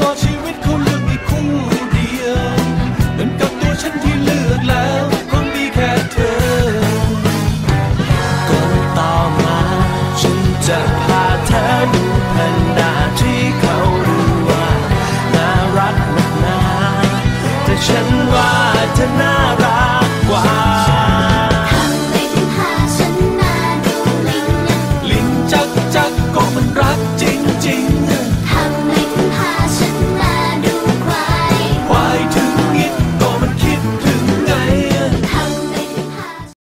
รอชีวิตเขาเลือกมีคู่เดียวเหมือนกับตัวฉันที่เลือกแล้วคงมีแค่เธอก่นต่อมาฉันจะพาเธอดูแผ่นดาที่เขารู้ว่าน่ารักมากนาแต่ฉันว่าเธอน่ารักกว่า